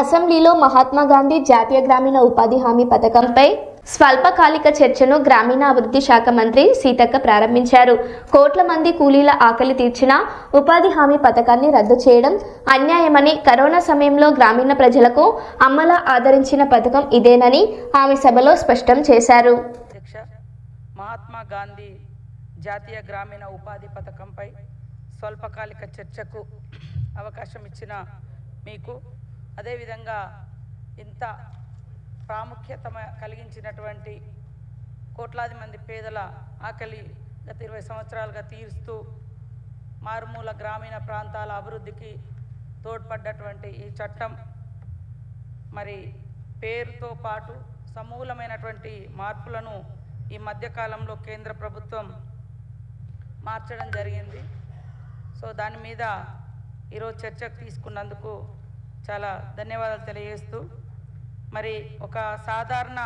అసెంబ్లీలో మహాత్మా గాంధీ జాతీయ గ్రామీణ ఉపాధి హామీ పథకంపై స్వల్పకాలిక చర్చను గ్రామీణాభివృద్ధి శాఖ మంత్రి సీతక్క ప్రారంభించారు. కోట్ల మంది కూలీల ఆకలి తీర్చిన ఉపాధి హామీ పథకాన్ని రద్దు చేయడం అన్యాయమని కరోనా సమయంలో గ్రామీణ ప్రజలకు అమ్మలా ఆదరించిన పథకం ఇదేనని ఆమె సభలో స్పష్టం చేశారు. మహాత్మా గాంధీ జాతీయ గ్రామీణ ఉపాధి పథకంపై స్వల్పకాలిక చర్చకు అవకాశం ఇచ్చిన మీకు అదేవిధంగా ఇంత ప్రాముఖ్యత కలిగించినటువంటి కోట్లాది మంది పేదల ఆకలి గత ఇరవై సంవత్సరాలుగా తీరుస్తూ మారుమూల గ్రామీణ ప్రాంతాల అభివృద్ధికి తోడ్పడ్డటువంటి ఈ చట్టం మరి పేరుతో పాటు సమూలమైనటువంటి మార్పులను ఈ మధ్యకాలంలో కేంద్ర ప్రభుత్వం మార్చడం జరిగింది. సో దాని మీద ఈరోజు చర్చకు తీసుకున్నందుకు చాలా ధన్యవాదాలు తెలియజేస్తూ మరి ఒక సాధారణ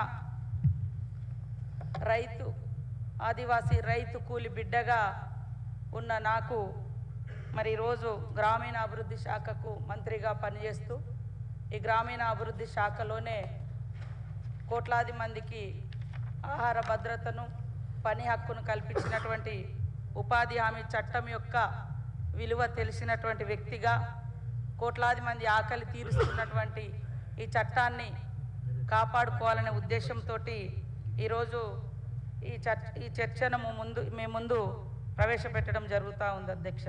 రైతు ఆదివాసీ రైతు కూలి బిడ్డగా ఉన్న నాకు మరి ఈరోజు గ్రామీణాభివృద్ధి శాఖకు మంత్రిగా పనిచేస్తూ ఈ గ్రామీణాభివృద్ధి శాఖలోనే కోట్లాది మందికి ఆహార భద్రతను పని హక్కును కల్పించినటువంటి ఉపాధి హామీ చట్టం యొక్క విలువ తెలిసినటువంటి వ్యక్తిగా కోట్లాది మంది ఆకలి తీరుస్తున్నటువంటి ఈ చట్టాన్ని కాపాడుకోవాలనే ఉద్దేశంతో ఈరోజు ఈ చర్చ ఈ చర్చను ముందు మీ ముందు ప్రవేశపెట్టడం జరుగుతూ ఉంది అధ్యక్ష.